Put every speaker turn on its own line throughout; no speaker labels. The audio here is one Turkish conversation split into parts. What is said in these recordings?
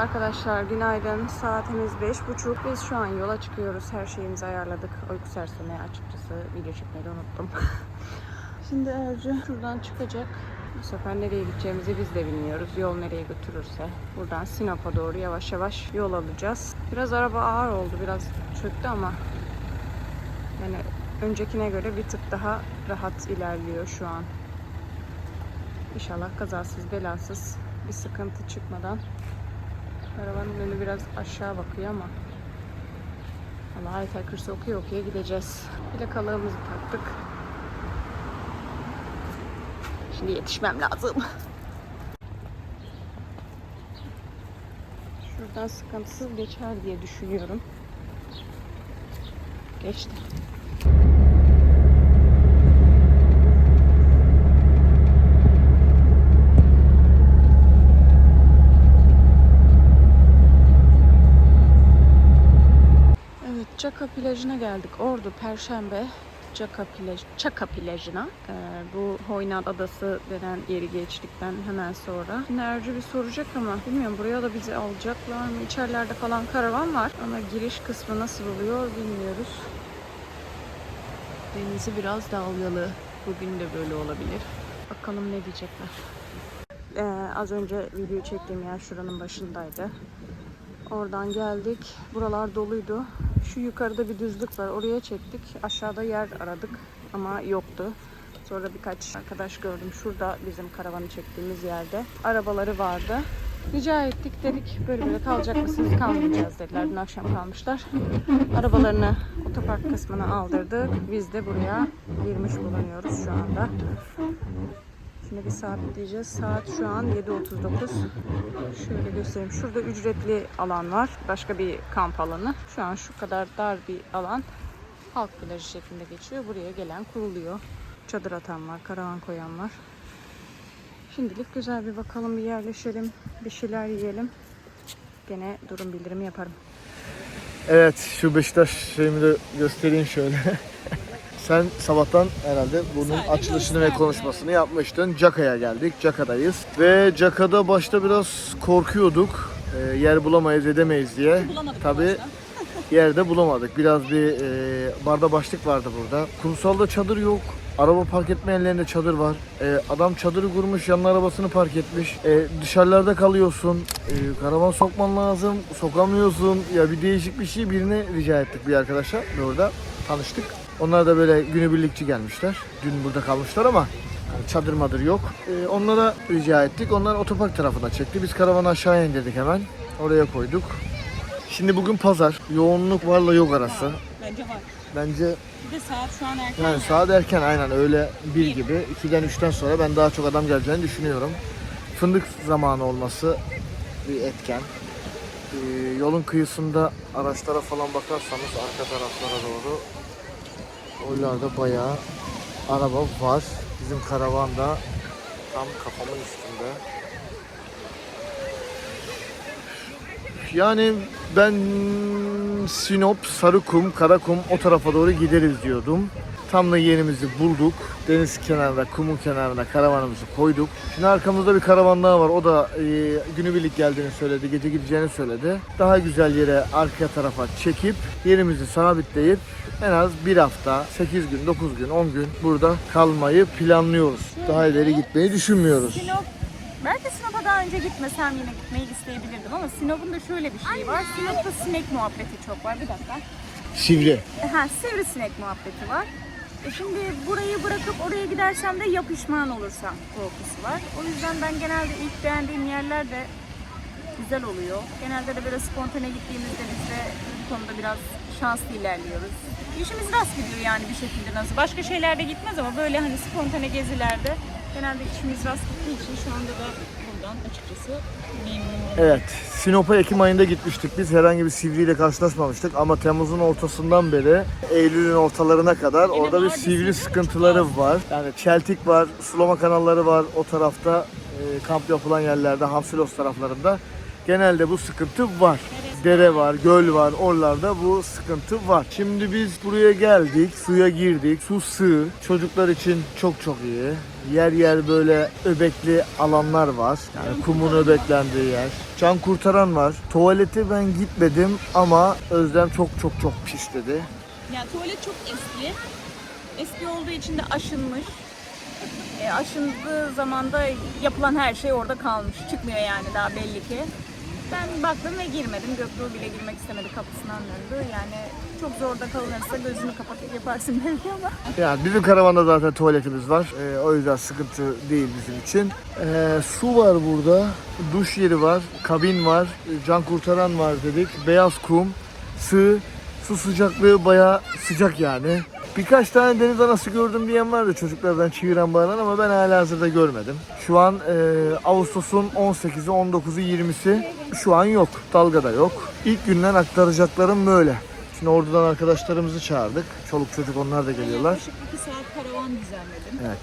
arkadaşlar günaydın. Saatimiz beş buçuk. Biz şu an yola çıkıyoruz. Her şeyimizi ayarladık. Uyku sersemi açıkçası video çekmeyi unuttum. Şimdi Ercü şuradan çıkacak. Bu sefer nereye gideceğimizi biz de bilmiyoruz. Yol nereye götürürse. Buradan Sinop'a doğru yavaş yavaş yol alacağız. Biraz araba ağır oldu. Biraz çöktü ama yani öncekine göre bir tık daha rahat ilerliyor şu an. İnşallah kazasız belasız bir sıkıntı çıkmadan. Arabanın önü biraz aşağı bakıyor ama Allah Aytel Kürsi okuya okuya gideceğiz. Plakalığımızı taktık. Şimdi yetişmem lazım. Şuradan sıkıntısız geçer diye düşünüyorum. Geçti. Evet, Çaka plajına geldik. Ordu, Perşembe. Çaka plaj, Çaka plajına. Ee, bu Hoynat Adası denen yeri geçtikten hemen sonra. Şimdi Ercü bir soracak ama bilmiyorum buraya da bizi alacaklar mı? İçerilerde falan karavan var ama giriş kısmı nasıl oluyor bilmiyoruz. Denizi biraz dalgalı. Bugün de böyle olabilir. Bakalım ne diyecekler. Ee, az önce video çektiğim yer şuranın başındaydı. Oradan geldik. Buralar doluydu. Şu yukarıda bir düzlük var. Oraya çektik. Aşağıda yer aradık ama yoktu. Sonra birkaç arkadaş gördüm. Şurada bizim karavanı çektiğimiz yerde. Arabaları vardı. Rica ettik dedik böyle böyle kalacak mısınız? Kalmayacağız dediler. Dün akşam kalmışlar. Arabalarını otopark kısmına aldırdık. Biz de buraya girmiş bulunuyoruz şu anda. Bir sabitleyeceğiz. Saat şu an 7.39. Şöyle göstereyim. Şurada ücretli alan var. Başka bir kamp alanı. Şu an şu kadar dar bir alan. Halk plajı şeklinde geçiyor. Buraya gelen kuruluyor. Çadır atan var, karavan koyan var. Şimdilik güzel bir bakalım, bir yerleşelim. Bir şeyler yiyelim. Gene durum bildirimi yaparım.
Evet şu Beşiktaş şeyimi de göstereyim şöyle. Sen sabahtan herhalde bunun açılışını ve konuşmasını yapmıştın. Caka'ya geldik. Caka'dayız. Ve Caka'da başta biraz korkuyorduk. Ee, yer bulamayız edemeyiz diye.
Bulamadık
Tabii yerde bulamadık. Biraz bir e, barda başlık vardı burada. Kumsalda çadır yok. Araba park etme yerlerinde çadır var. E, adam çadırı kurmuş, yanına arabasını park etmiş. E, dışarılarda kalıyorsun. E, karavan sokman lazım. Sokamıyorsun. Ya bir değişik bir şey birine rica ettik bir arkadaşa. Ve orada tanıştık. Onlar da böyle günübirlikçi gelmişler. Dün burada kalmışlar ama yani çadır madır yok. E, onlara rica ettik. Onlar otopark tarafına çekti. Biz karavanı aşağıya indirdik hemen. Oraya koyduk. Şimdi bugün pazar. Yoğunluk varla yok arası.
Bence var.
Bence
Bir de saat şu an erken.
yani saat erken aynen öyle bir gibi. 2'den 3'ten sonra ben daha çok adam geleceğini düşünüyorum. Fındık zamanı olması bir etken. Ee, yolun kıyısında araçlara falan bakarsanız arka taraflara doğru oralarda bayağı araba var. Bizim karavan da tam kafamın üstünde. Yani ben Sinop, Sarıkum, Karakum o tarafa doğru gideriz diyordum. Tam da yerimizi bulduk. Deniz kenarında, kumun kenarına karavanımızı koyduk. Şimdi arkamızda bir karavan daha var. O da e, günübirlik geldiğini söyledi, gece gideceğini söyledi. Daha güzel yere arka tarafa çekip yerimizi sabitleyip en az bir hafta, 8 gün, 9 gün, 10 gün burada kalmayı planlıyoruz. Daha ileri gitmeyi düşünmüyoruz.
Sinop, belki Sinop'a daha önce gitmesem yine gitmeyi isteyebilirdim ama Sinop'un da şöyle bir şeyi var. Sinop'ta sinek muhabbeti çok var. Bir dakika.
Sivri.
Ha, sivrisinek muhabbeti var. E şimdi burayı bırakıp oraya gidersem de ya pişman olursam korkusu var. O yüzden ben genelde ilk beğendiğim yerler de güzel oluyor. Genelde de böyle spontane gittiğimizde biz de bu konuda biraz şanslı ilerliyoruz. İşimiz rast gidiyor yani bir şekilde nasıl. Başka şeylerde gitmez ama böyle hani spontane gezilerde genelde işimiz rast gittiği için şu anda da buradan açıkçası memnunum.
Evet, Sinop'a Ekim ayında gitmiştik. Biz herhangi bir sivriyle karşılaşmamıştık ama Temmuz'un ortasından beri Eylül'ün ortalarına kadar orada bir sivri sıkıntıları var. Yani çeltik var, sulama kanalları var o tarafta e, kamp yapılan yerlerde, Hamsilos taraflarında. Genelde bu sıkıntı var. Dere var, göl var. Oralarda bu sıkıntı var. Şimdi biz buraya geldik, suya girdik. Su sığ. Çocuklar için çok çok iyi. Yer yer böyle öbekli alanlar var. Yani kumun öbeklendiği yer. Can kurtaran var. Tuvalete ben gitmedim ama Özlem çok çok çok pis dedi.
Yani tuvalet çok eski. Eski olduğu için de aşınmış. E, aşındığı zaman da yapılan her şey orada kalmış. Çıkmıyor yani daha belli ki. Ben baktım ve girmedim. Göktuğ bile girmek istemedi kapısından döndü. Yani çok zorda kalınırsa gözünü kapatıp yaparsın belki ama.
Yani bizim karavanda zaten tuvaletimiz var. Ee, o yüzden sıkıntı değil bizim için. Ee, su var burada. Duş yeri var. Kabin var. Can kurtaran var dedik. Beyaz kum. Sığ. Su sıcaklığı bayağı sıcak yani. Birkaç tane deniz anası gördüm diyen vardı çocuklardan çiviren bağıran ama ben hala hazırda görmedim. Şu an e, Ağustos'un 18'i, 19'u, 20'si şu an yok. Dalga da yok. İlk günden aktaracaklarım böyle. Şimdi oradan arkadaşlarımızı çağırdık. Çoluk çocuk onlar da geliyorlar.
Yaklaşık 2 saat karavan düzenledim.
Evet,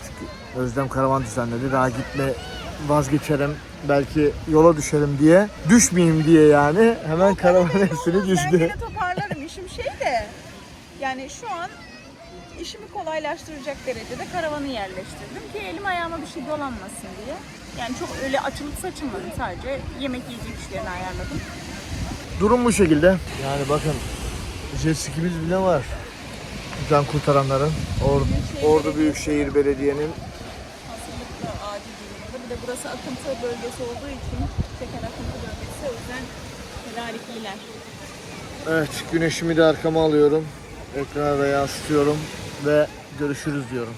Özlem karavan düzenledi. Daha gitme vazgeçerim, belki yola düşerim diye. Düşmeyeyim diye yani. Hemen karavan hepsini
Ben
dizdi.
yine toparlarım işim şey de. Yani şu an işimi kolaylaştıracak derecede karavanı yerleştirdim ki elim ayağıma bir şey dolanmasın diye. Yani çok öyle açılıp saçılmadım sadece yemek yiyecek işlerini ayarladım.
Durum bu şekilde. Yani bakın jet skimiz bile var. Can kurtaranların. Or Ordu Büyükşehir Belediye'nin
Hazırlıklı acil durumunda. Bir de burası akıntı bölgesi olduğu için teker akıntı bölgesi o yüzden tedarikliler.
Evet, güneşimi de arkama alıyorum. Ekrana da yansıtıyorum ve görüşürüz diyorum.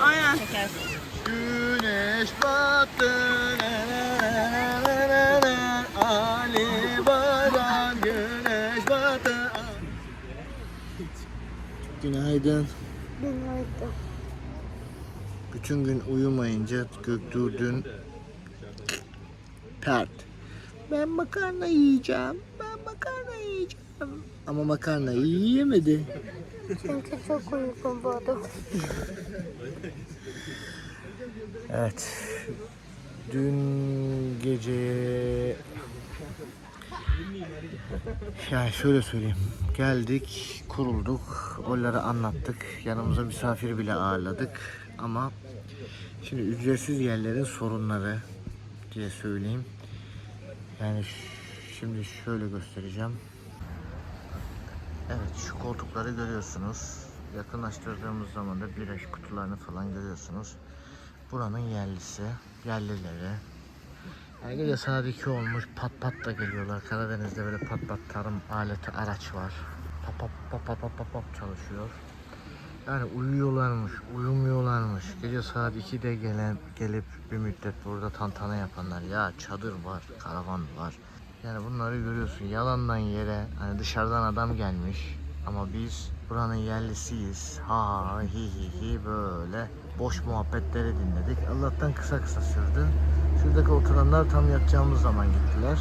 Aynen.
Güneş battı Ali Baran güneş battı Günaydın.
Günaydın.
Bütün gün uyumayınca Göktuğ dün pert. Ben makarna yiyeceğim. Ben makarna yiyeceğim. Ama makarnayı yiyemedi.
Çünkü çok uykum vardı.
Evet. Dün gece yani şöyle söyleyeyim. Geldik, kurulduk, onları anlattık. Yanımıza misafir bile ağırladık. Ama şimdi ücretsiz yerlerin sorunları diye söyleyeyim. Yani şimdi şöyle göstereceğim. Evet şu koltukları görüyorsunuz. Yakınlaştırdığımız zaman da biraş kutularını falan görüyorsunuz. Buranın yerlisi, yerlileri. Yani gece saat 2 olmuş pat pat da geliyorlar. Karadeniz'de böyle pat pat tarım aleti araç var. Pap pap pap pap pap pap çalışıyor. Yani uyuyorlarmış, uyumuyorlarmış. Gece saat 2'de gelen gelip bir müddet burada tantana yapanlar. Ya çadır var, karavan var. Yani bunları görüyorsun yalandan yere hani dışarıdan adam gelmiş ama biz buranın yerlisiyiz. Ha ha hi hi hi böyle boş muhabbetleri dinledik. Allah'tan kısa kısa sürdü. Şuradaki oturanlar tam yatacağımız zaman gittiler.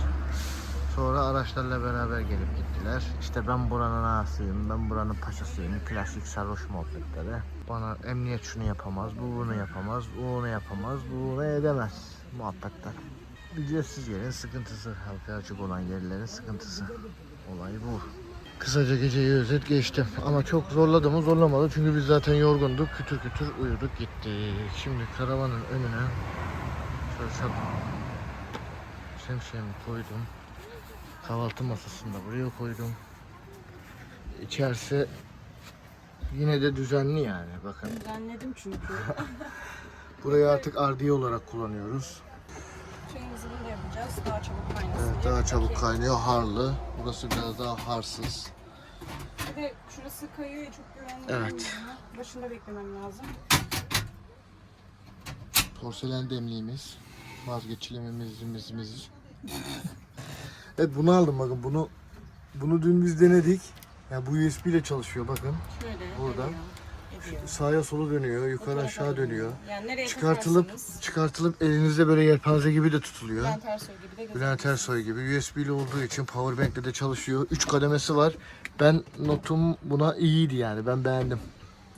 Sonra araçlarla beraber gelip gittiler. İşte ben buranın ağasıyım, ben buranın paşasıyım. Klasik sarhoş muhabbetleri. Bana emniyet şunu yapamaz, bu bunu yapamaz, bu onu yapamaz, bu bunu edemez muhabbetler. Ücretsiz yerin sıkıntısı, halka açık olan yerlerin sıkıntısı. Olay bu. Kısaca geceyi özet geçtim. Ama çok zorladı mı zorlamadı. Çünkü biz zaten yorgunduk. Kütür kütür uyuduk gittik. Şimdi karavanın önüne şöyle şap şemsiyemi koydum. Kahvaltı masasını da buraya koydum. İçerisi yine de düzenli yani bakın.
Düzenledim çünkü.
Burayı artık ardiye olarak kullanıyoruz.
Çayımızı burada yapacağız. Daha çabuk kaynasın
Evet, daha çabuk kaynıyor harlı. Burası biraz daha harsız.
Bir de şurası kayıyor çok güvenli.
Evet.
olmuyor. Başında beklemem lazım.
Porselen demliğimiz. Vazgeçilememizimiz. evet bunu aldım bakın bunu bunu dün biz denedik. Yani bu USB ile çalışıyor bakın.
Şöyle.
Burada.
ediyor.
Sağa sola dönüyor, yukarı aşağı dönüyor.
Yani nereye
Çıkartılıp
takarsanız,
çıkartılıp elinizde böyle yelpaze gibi de tutuluyor.
Bülent Ersoy gibi de gözüküyor.
Bülent Ersoy gibi USB ile olduğu için powerbank'le de çalışıyor. 3 kademesi var. Ben notum buna iyiydi yani. Ben beğendim.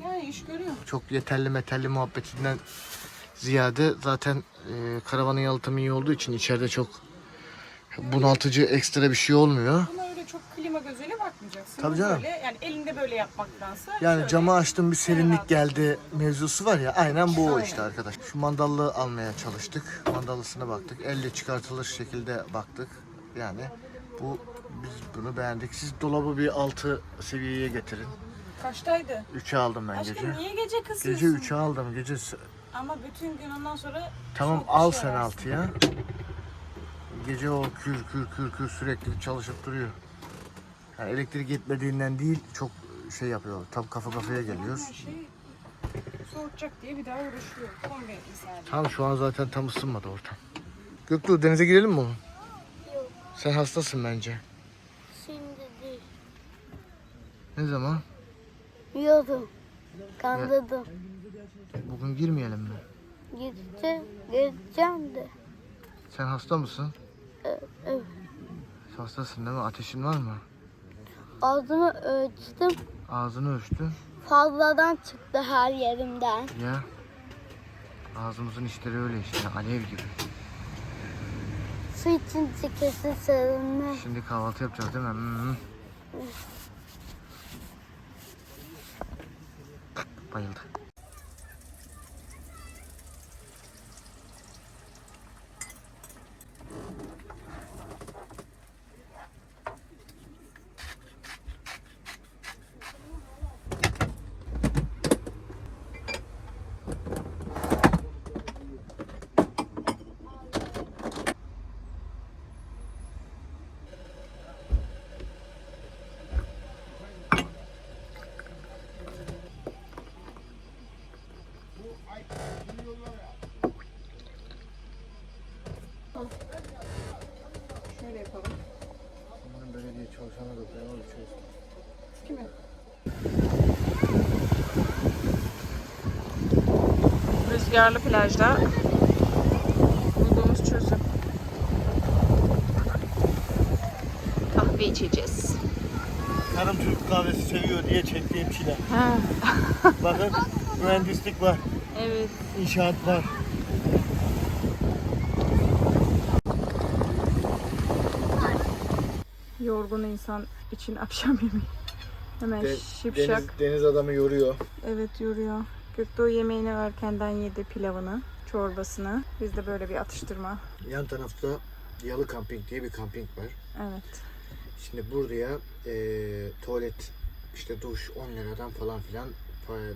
Yani iş görüyor.
Çok yeterli metalli muhabbetinden ziyade zaten e, karavanın yalıtımı iyi olduğu için içeride çok Bunaltıcı ekstra bir şey olmuyor.
Ama öyle çok klima gözüyle bakmayacaksın.
Tabii canım.
Böyle, yani elinde böyle yapmaktansa.
Yani
şöyle,
camı açtım bir serinlik geldi mevzusu var ya aynen bu
aynen.
işte arkadaş. Şu mandallı almaya çalıştık. Mandallısına baktık. Elle çıkartılır şekilde baktık. Yani bu biz bunu beğendik. Siz dolabı bir altı seviyeye getirin.
Kaçtaydı?
3'e aldım ben
Aşkım,
gece.
Aşkım niye gece kızıyorsun?
Gece 3'e aldım. Gece
Ama bütün gün ondan sonra
Tamam al
şey
sen 6'ya. Gece o kür kür kür kür sürekli çalışıp duruyor. Yani elektrik gitmediğinden değil çok şey yapıyor. Tam kafa kafaya geliyor.
Her şey soğutacak diye bir daha uğraşıyor. Kombi misali.
Tam şu an zaten tam ısınmadı ortam. Göktuğ denize girelim mi oğlum?
Yok.
Sen hastasın bence.
Şimdi değil.
Ne zaman?
Yiyordum. Kandırdım.
Bugün girmeyelim mi?
Gideceğim. Gideceğim de.
Sen hasta mısın?
Evet.
Hastasın değil mi? Ateşin var mı?
Ağzımı ölçtüm.
Ağzını ölçtün.
Fazladan çıktı her yerimden.
Ya. Ağzımızın işleri öyle işte. Alev gibi.
Su için çıkısı serinle.
Şimdi kahvaltı yapacağız değil mi? Hmm. Bayıldı.
Şöyle yapalım.
Belediye çalışanı da ben ölçüyoruz.
Kimi?
Rüzgarlı plajda bulduğumuz çözüm. Kahve içeceğiz.
Karım Türk kahvesi seviyor diye çektiğim çile.
Ha,
Bakın mühendislik var,
evet.
inşaat var.
Yorgun insan için akşam yemeği. Hemen şipşak.
deniz, deniz adamı yoruyor.
Evet yoruyor. Gökdoğu yemeğini erkenden yedi pilavını, çorbasını. Biz de böyle bir atıştırma.
Yan tarafta Yalı Kamping diye bir kamping var.
Evet.
Şimdi buraya e, tuvalet, işte duş 10 liradan falan filan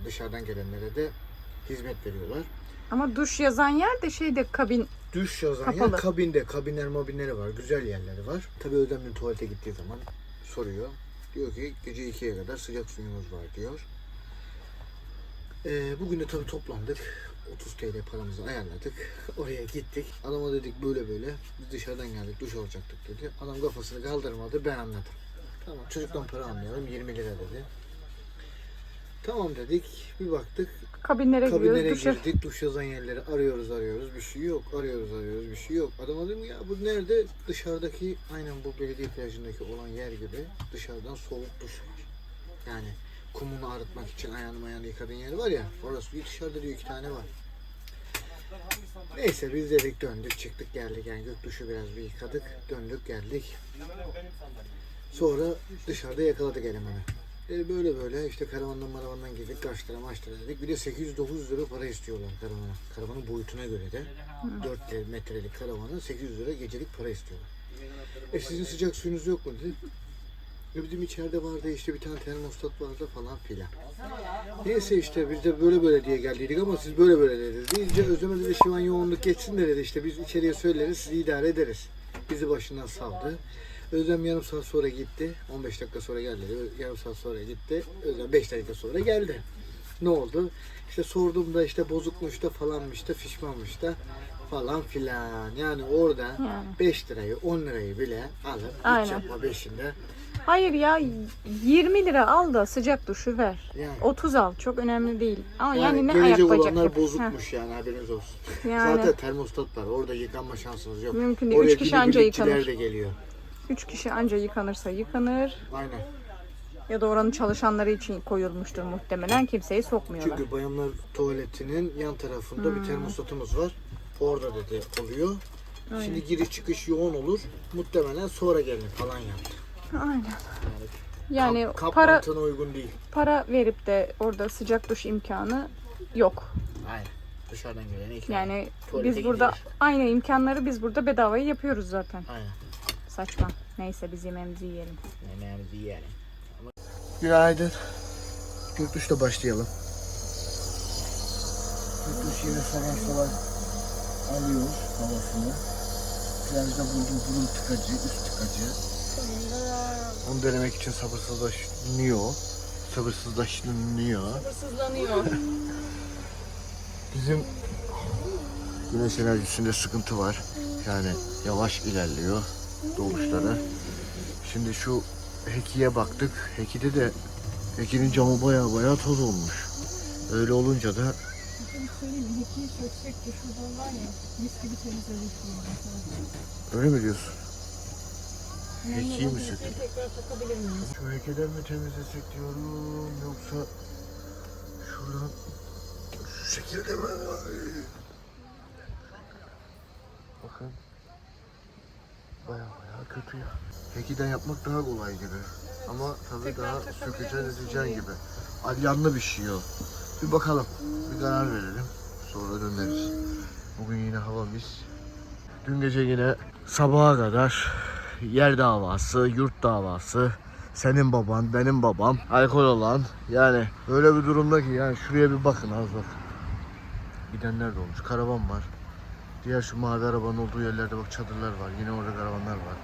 dışarıdan gelenlere de hizmet veriyorlar.
Ama duş yazan yer de şeyde kabin.
Duş yazan
Kapalı.
yer kabinde, kabinler mobinleri var, güzel yerleri var. Tabii öden bir tuvalete gittiği zaman soruyor. Diyor ki gece 2'ye kadar sıcak suyumuz var diyor. E, bugün de tabii toplandık. 30 TL paramızı ayarladık. Oraya gittik. Adama dedik böyle böyle. Biz dışarıdan geldik duş alacaktık dedi. Adam kafasını kaldırmadı ben anladım. Tamam çocuktan para almıyorum 20 lira dedi. Tamam dedik. Bir baktık
Kabinlere
kabinlere
giriyoruz. Duşa.
girdik. Duş yazan yerleri arıyoruz arıyoruz. Bir şey yok. Arıyoruz arıyoruz. Bir şey yok. Adam dedim ya bu nerede? Dışarıdaki aynen bu belediye plajındaki olan yer gibi dışarıdan soğuk duş var. Yani kumunu arıtmak için ayağını mayağını yıkadığın yer var ya. Orası bir dışarıda diyor iki tane var. Neyse biz dedik döndük çıktık geldik yani gök duşu biraz bir yıkadık döndük geldik. Sonra dışarıda yakaladık elemanı. Dedi böyle böyle işte karavandan maravandan girdik kaç lira dedik. Bir de 800-900 lira para istiyorlar karavana. Karavanın boyutuna göre de 4 metrelik karavanı 800 lira gecelik para istiyorlar. E sizin sıcak suyunuz yok mu dedi. E bizim içeride vardı işte bir tane termostat vardı falan filan. Neyse işte biz de böyle böyle diye geldiydik ama siz böyle böyle dediniz. Deyince Özlem dedi şu an yoğunluk geçsin de dedi işte biz içeriye söyleriz sizi idare ederiz. Bizi başından savdı. Özlem yarım saat sonra gitti. 15 dakika sonra geldi. Yarım saat sonra gitti. Özlem 5 dakika sonra geldi. Ne oldu? İşte sorduğumda işte bozukmuş da falanmış da fişmanmış da falan filan. Yani orada
Yani.
5 lirayı 10 lirayı bile alıp
Aynen.
hiç yapma beşinde.
Hayır ya 20 lira al da sıcak duşu ver.
Yani.
30 al çok önemli değil. Ama yani,
Yani,
ne ayak bacak
olanlar bozukmuş yani haberiniz olsun.
Yani
Zaten termostat var. Orada yıkanma şansınız yok.
Mümkün değil.
Oraya
Üç kişi anca yıkanır.
de geliyor.
3 kişi anca yıkanırsa yıkanır.
Aynen.
Ya da oranın çalışanları için koyulmuştur muhtemelen. Kimseyi sokmuyorlar.
Çünkü bayanlar tuvaletinin yan tarafında
Hmm.
bir termostatımız var. Orada dedi oluyor. Şimdi giriş çıkış yoğun olur. Muhtemelen sonra gelin falan yaptı.
Aynen. Yani
Kap, kap
para
mantığına uygun değil.
para verip de orada sıcak duş imkanı yok.
Aynen. Dışarıdan gelene ikram.
Yani
Tuvalete
biz burada
gidilir.
aynı imkanları biz burada bedavaya yapıyoruz zaten.
Aynen.
Saçma. Neyse biz yemeğimizi yiyelim.
Yemeğimizi yiyelim. Günaydın. Gökdüş'le başlayalım. Gökdüş yine sabah sabah alıyoruz havasını. Plajda buldum burun tıkacı, üst tıkacı. Onu denemek için sabırsızlaşıyor. Sabırsızlaşıyor.
Sabırsızlanıyor.
Bizim güneş enerjisinde sıkıntı var. Yani yavaş ilerliyor doğuşları. Şimdi şu Heki'ye baktık. Heki'de de Heki'nin camı baya baya toz olmuş. Öyle olunca da Öyle mi diyorsun? Heki'yi mi?
Tekrar miyiz?
Şu heykeden mi temizlesek diyorum yoksa şuradan şu şekilde mi? Bakın. Baya baya kötü ya. Hekiden yapmak daha kolay gibi. Ama tabii daha sökeceksin edeceksin gibi. Alyanlı bir şey o. Bir bakalım. Bir karar verelim. Sonra döneriz. Bugün yine hava mis. Dün gece yine sabaha kadar yer davası, yurt davası, senin baban, benim babam, alkol olan yani öyle bir durumda ki yani şuraya bir bakın az bak. Gidenler de olmuş. Karavan var. Diğer şu mavi arabanın olduğu yerlerde bak çadırlar var. Yine orada karavanlar var.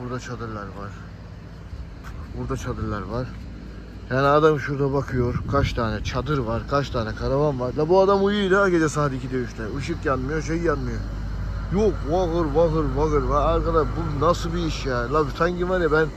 Burada çadırlar var. Burada çadırlar var. Yani adam şurada bakıyor. Kaç tane çadır var, kaç tane karavan var. La bu adam uyuyor ha gece saat 2'de 3'te. Işık yanmıyor, şey yanmıyor. Yok vagır vagır vagır. Va arkadaş bu nasıl bir iş ya? La sanki var ya ben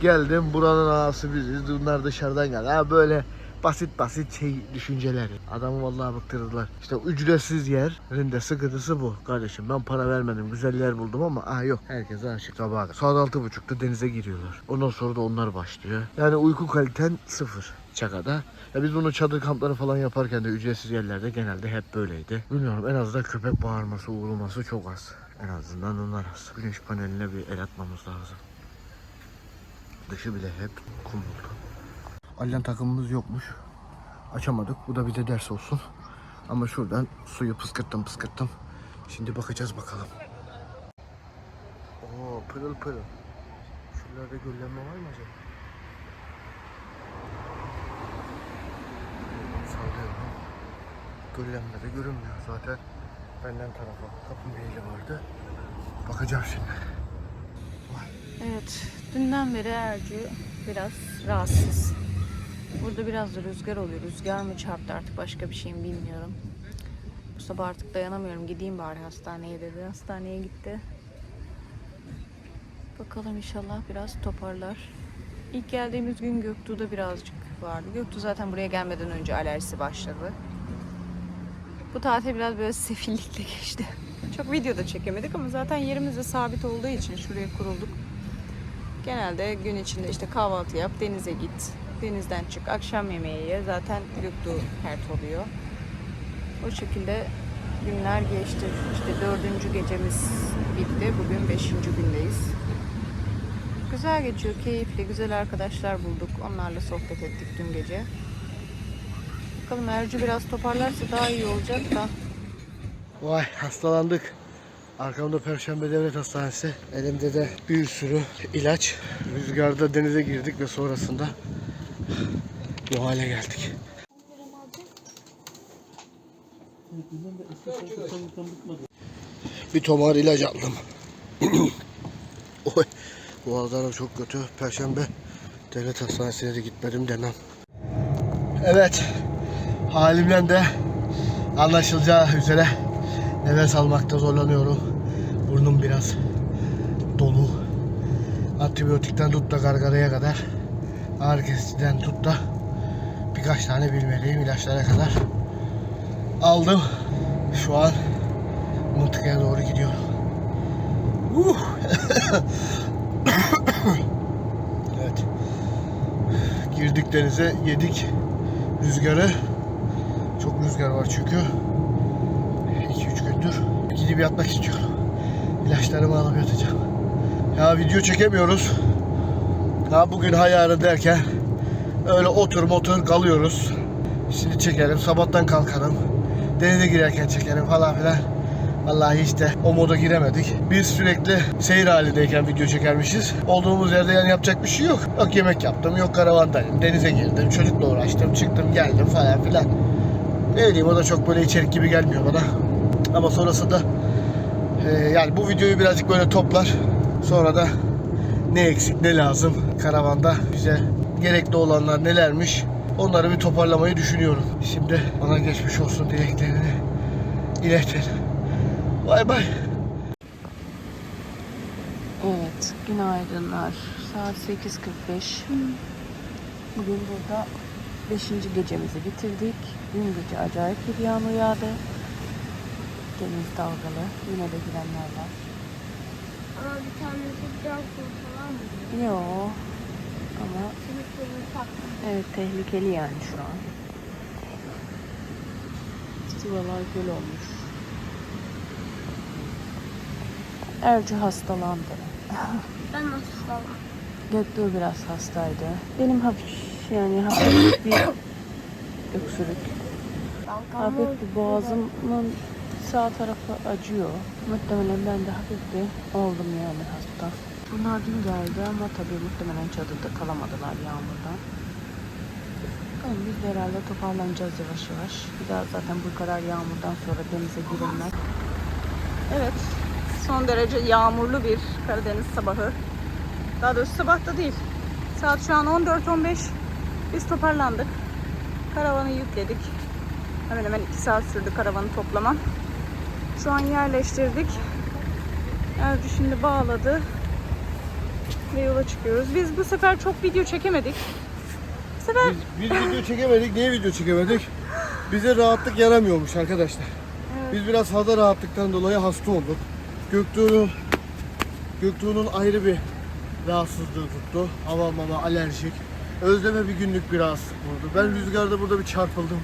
geldim buranın ağası biziz. Bunlar dışarıdan geldi. Ha böyle basit basit şey düşünceler. Adamı vallahi bıktırdılar. İşte ücretsiz yerin de sıkıntısı bu. Kardeşim ben para vermedim. Güzel yer buldum ama ah yok. Herkes aşık sabaha. Saat altı buçukta denize giriyorlar. Ondan sonra da onlar başlıyor. Yani uyku kaliten sıfır. Çakada. Ya biz bunu çadır kampları falan yaparken de ücretsiz yerlerde genelde hep böyleydi. Bilmiyorum en azından köpek bağırması, uğurlaması çok az. En azından onlar az. Güneş paneline bir el atmamız lazım. Dışı bile hep kum oldu. Alyan takımımız yokmuş. Açamadık. Bu da bize ders olsun. Ama şuradan suyu pıskırttım pıskırttım. Şimdi bakacağız bakalım. Oo pırıl pırıl. Şuralarda göllenme var mı acaba? Sallıyorum. Göllenme de görünmüyor zaten. Benden tarafa kapı meyili vardı. Bakacağım şimdi.
Evet, dünden beri Ercü biraz rahatsız. Burada biraz da rüzgar oluyor. Rüzgar mı çarptı artık başka bir şey mi bilmiyorum. Bu sabah artık dayanamıyorum. Gideyim bari hastaneye dedi. Hastaneye gitti. Bakalım inşallah biraz toparlar. İlk geldiğimiz gün Göktuğ'da birazcık vardı. Göktuğ zaten buraya gelmeden önce alerjisi başladı. Bu tatil biraz böyle sefillikle geçti. Çok video da çekemedik ama zaten yerimiz de sabit olduğu için şuraya kurulduk. Genelde gün içinde işte kahvaltı yap, denize git, denizden çık, akşam yemeği ye. Zaten Göktuğ pert oluyor. O şekilde günler geçti. İşte dördüncü gecemiz bitti. Bugün beşinci gündeyiz. Güzel geçiyor, keyifli, güzel arkadaşlar bulduk. Onlarla sohbet ettik dün gece. Bakalım Ercü biraz toparlarsa daha iyi olacak da.
Vay hastalandık. Arkamda Perşembe Devlet Hastanesi. Elimde de bir sürü ilaç. Rüzgarda denize girdik ve sonrasında bu hale geldik. Bir tomar ilaç aldım. Oy, boğazlarım çok kötü. Perşembe Devlet Hastanesi'ne de gitmedim demem. Evet, halimden de anlaşılacağı üzere nefes almakta zorlanıyorum. Burnum biraz dolu. Antibiyotikten tut da gargaraya kadar, ağrı kesiciden tut da birkaç tane bilmediğim ilaçlara kadar aldım. Şu an mıntıkaya doğru gidiyorum. Uh! evet. Girdik denize, yedik rüzgarı. Çok rüzgar var çünkü. 2-3 gündür. Gidip yatmak istiyorum. İlaçlarımı alıp yatacağım. Ya video çekemiyoruz. Ya bugün hayarı derken öyle otur motor kalıyoruz. Şimdi çekelim, sabahtan kalkalım. Denize girerken çekelim falan filan. Vallahi hiç de o moda giremedik. Biz sürekli seyir halindeyken video çekermişiz. Olduğumuz yerde yani yapacak bir şey yok. Yok yemek yaptım, yok karavandayım, denize girdim, çocukla uğraştım, çıktım geldim falan filan. Ne bileyim o da çok böyle içerik gibi gelmiyor bana. Ama sonrasında e, yani bu videoyu birazcık böyle toplar. Sonra da ne eksik ne lazım karavanda bize gerekli olanlar nelermiş onları bir toparlamayı düşünüyorum. Şimdi bana geçmiş olsun dileklerini iletin. Bay bay.
Evet, günaydınlar. Saat 8.45. Bugün burada 5. gecemizi bitirdik. Dün gece acayip bir yağmur yağdı. Deniz dalgalı. Yine de girenler var.
Ama bir tanesi biraz falan mı?
Yo. Ama evet tehlikeli yani şu an. Sıralar göl olmuş. Ercü hastalandı.
Ben falan?
Göktuğ biraz hastaydı. Benim hafif yani hafif bir öksürük. Hafif bir boğazımın sağ tarafı acıyor. Muhtemelen ben de hafif bir oldum yani hasta. Bunlar dün geldi ama tabii muhtemelen çadırda kalamadılar yağmurdan. Bakalım biz de herhalde toparlanacağız yavaş yavaş. Bir daha zaten bu kadar yağmurdan sonra denize girilmez. Evet, son derece yağmurlu bir Karadeniz sabahı. Daha doğrusu sabah da değil. Saat şu an 14.15. Biz toparlandık. Karavanı yükledik. Hemen hemen 2 saat sürdü karavanı toplamam. Şu an yerleştirdik. Ercü şimdi bağladı. Ve yola çıkıyoruz. Biz bu sefer çok video çekemedik. Bu sefer
Biz, biz video çekemedik. Niye video çekemedik? Bize rahatlık yaramıyormuş arkadaşlar. Biz biraz fazla rahatlıktan dolayı hasta olduk. Göktuğ'un Göktuğ'un ayrı bir rahatsızlığı tuttu. Hava mama alerjik. Özleme bir günlük bir rahatsızlık vurdu. Ben rüzgarda burada bir çarpıldım.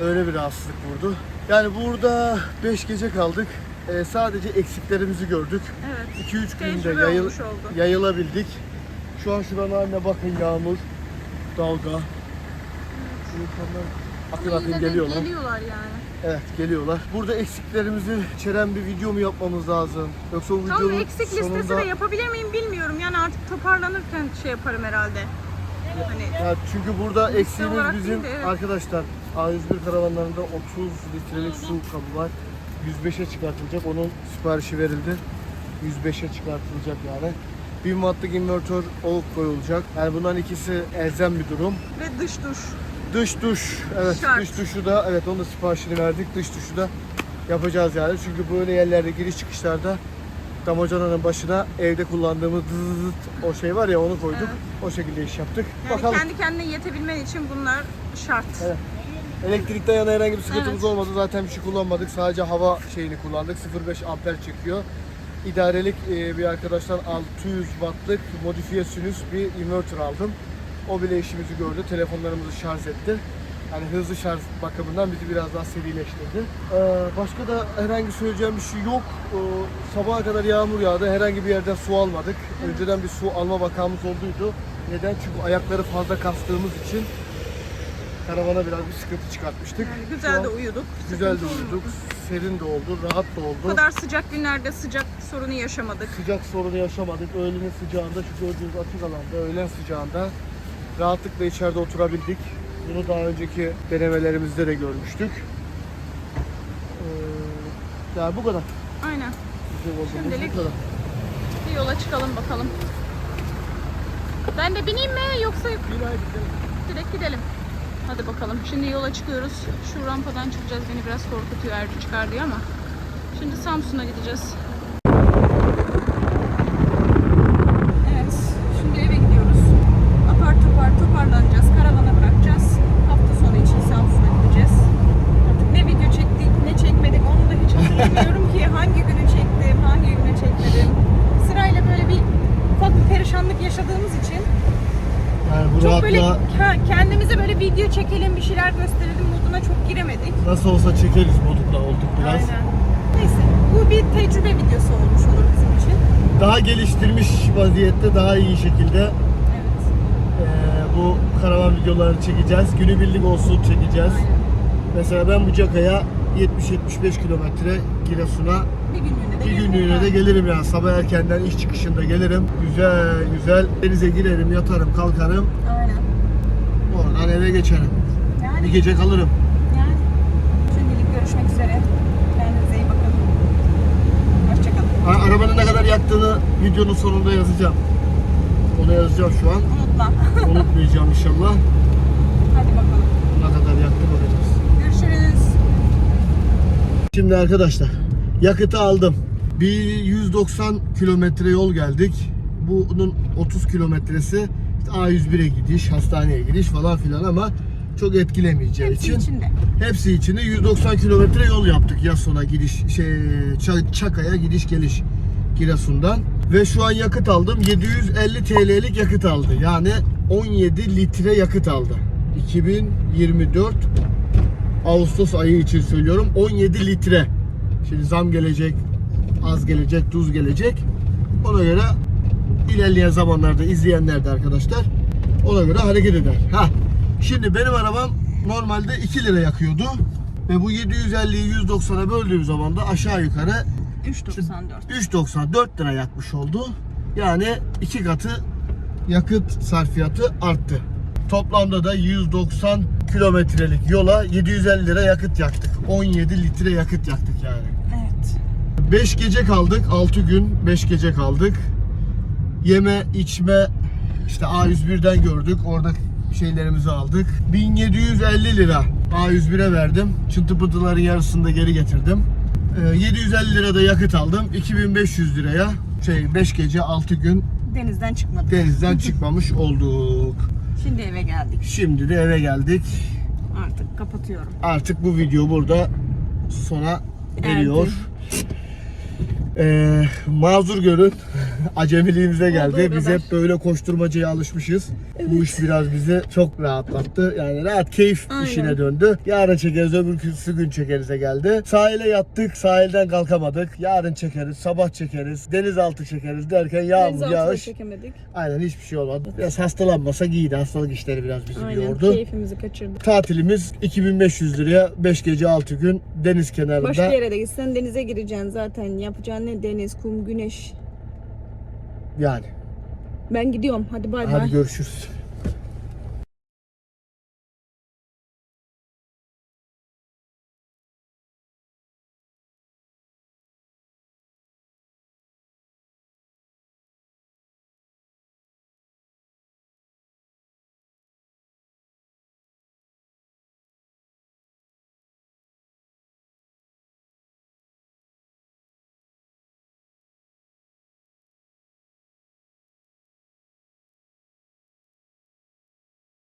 Öyle bir rahatsızlık vurdu. Yani burada 5 gece kaldık. Ee, sadece eksiklerimizi gördük.
evet
2-3 günde yayıl, yayılabildik. Şu an şuranın haline bakın yağmur, dalga. İnsanlar akın akın geliyorlar.
Geliyorlar yani.
Evet geliyorlar. Burada eksiklerimizi içeren bir video mu yapmamız lazım? Yoksa o
Tam
videonun
eksik listesi
sonunda...
de yapabilir miyim bilmiyorum. Yani artık toparlanırken şey yaparım herhalde. Hani
Ya çünkü burada
Liste
eksiğimiz
olarak
bizim
değil de, evet.
arkadaşlar A101 karavanlarında 30 litrelik su kabı var. 105'e çıkartılacak. Onun siparişi verildi. 105'e çıkartılacak yani. 1000 wattlık invertör o koyulacak. Yani bunların ikisi elzem bir durum.
ve dış duş.
Dış duş. Evet
Şart.
dış duşu da evet onun da siparişini verdik. Dış duşu da yapacağız yani. Çünkü böyle yerlerde giriş çıkışlarda damacananın başına evde kullandığımız zıt o şey var ya onu koyduk. O şekilde iş yaptık.
Yani
Bakalım.
kendi kendine yetebilmen için bunlar şart.
Evet. Elektrikten yana herhangi bir sıkıntımız
Evet.
olmadı. Zaten bir şey kullanmadık. Sadece hava şeyini kullandık. 0.5 amper çekiyor. İdarelik bir arkadaştan 600 wattlık modifiye sinüs bir inverter aldım. O bile işimizi gördü. Telefonlarımızı şarj etti. Yani hızlı şarj bakımından bizi biraz daha serileştirdi. Ee, başka da herhangi söyleyeceğim bir şey yok. Ee, sabaha kadar yağmur yağdı. Herhangi bir yerden su almadık. Önceden bir su alma vakamız olduydu. Neden? Çünkü ayakları fazla kastığımız için karavana biraz bir sıkıntı çıkartmıştık.
Yani güzel
an
de uyuduk.
Güzel de uyuduk. Serin de oldu, rahat da
Bu
oldu.
kadar sıcak günlerde sıcak sorunu yaşamadık.
Sıcak sorunu yaşamadık. Öğlenin sıcağında, şu gördüğünüz açık alanda, öğlen sıcağında rahatlıkla içeride oturabildik. Bunu daha önceki denemelerimizde de görmüştük. Ee, yani bu kadar.
Aynen. Şimdilik-
Bu kadar.
Bir yola çıkalım bakalım. Ben de bineyim mi yoksa direkt gidelim. Hadi bakalım. Şimdi yola çıkıyoruz. Şu rampadan çıkacağız. Beni biraz korkutuyor Ercü çıkar diye ama. Şimdi Samsun'a gideceğiz. Evet. Şimdi eve gidiyoruz. Apar topar toparlanacağız. Karavana bırakacağız. Hafta sonu için Samsun'a gideceğiz. Artık ne video çektik, ne çekmedik onu da hiç hatırlamıyorum ki. Hangi günü çektim, hangi günü çekmedim. Sırayla böyle bir ufak bir perişanlık yaşadığımız için
Burası
çok böyle
rahatla
ke- kendimize böyle video çekelim bir şeyler gösterelim moduna çok giremedik.
nasıl olsa çekeriz modunda olduk biraz.
Aynen. Neyse bu bir tecrübe videosu olmuş olur bizim için.
Daha geliştirmiş vaziyette daha iyi şekilde
Evet.
eee, bu karavan videolarını çekeceğiz. Günübirlik olsun çekeceğiz.
Aynen.
Mesela ben bu Caka'ya 70-75 kilometre Giresun'a
Bir günlüğüne de
bir günlüğüne de
yani.
gelirim ya. Sabah erkenden iş çıkışında gelirim. Güzel güzel denize girerim, yatarım, kalkarım.
Aynen.
Oradan eve geçerim. Bir
Yani,
gece kalırım.
yani. Şimdilik görüşmek üzere. Kendinize iyi bakın. Hoşçakalın.
A- Arabanın ne kadar yaktığını videonun sonunda yazacağım. Onu yazacağım şu an.
Unutma.
Unutmayacağım inşallah.
Hadi bakalım.
Ne kadar yaktı bakacağız.
Görüşürüz.
Şimdi arkadaşlar yakıtı aldım. Bir 190 kilometre yol geldik. Bunun 30 kilometresi işte A101'e gidiş, hastaneye gidiş falan filan ama çok etkilemeyeceği
Hepsi
için
içinde.
hepsi içinde 190 kilometre yol yaptık Yason'a gidiş şey Ça- Çaka'ya gidiş geliş Giresun'dan ve şu an yakıt aldım 750 TL'lik yakıt aldı yani 17 litre yakıt aldı 2024 Ağustos ayı için söylüyorum 17 litre şimdi zam gelecek az gelecek tuz gelecek ona göre ilerleyen zamanlarda izleyenler de arkadaşlar ona göre hareket eder. Ha. Şimdi benim arabam normalde 2 lira yakıyordu. Ve bu 750'yi 190'a böldüğüm zaman da aşağı yukarı
3.94.
3.94 lira yakmış oldu. Yani iki katı yakıt sarfiyatı arttı. Toplamda da 190 kilometrelik yola 750 lira yakıt yaktık. 17 litre yakıt yaktık yani.
Evet.
5 gece kaldık. 6 gün 5 gece kaldık. Yeme, içme işte A101'den gördük. Orada şeylerimizi aldık. 1750 lira A101'e verdim. Çıntı pıtıların yarısını da geri getirdim. Ee, 750 lira da yakıt aldım. 2500 liraya şey 5 gece 6 gün
Denizden çıkmadık.
denizden çıkmamış olduk.
Şimdi eve geldik.
Şimdi de eve geldik.
Artık kapatıyorum.
Artık bu video burada sona eriyor.
Erdi.
Ee, mazur görün. Acemiliğimize geldi. Biz hep böyle koşturmacaya alışmışız. Bu iş biraz bizi çok rahatlattı. Yani rahat keyif
Aynen.
işine döndü. Yarın çekeriz, öbürküsü gün çekerize geldi. Sahile yattık, sahilden kalkamadık. Yarın çekeriz, sabah çekeriz, denizaltı çekeriz derken yağmur, yağış.
çekemedik.
Aynen hiçbir şey olmadı. Biraz hastalanmasak iyiydi. Hastalık işleri biraz bizi
Aynen
yordu.
keyfimizi kaçırdık.
Tatilimiz 2500 liraya 5 gece 6 gün deniz kenarında.
Başka yere de gitsen denize gireceksin zaten. Yapacağın ne deniz, kum, güneş.
Yani.
Ben gidiyorum. Hadi bay
Hadi
bay.
görüşürüz.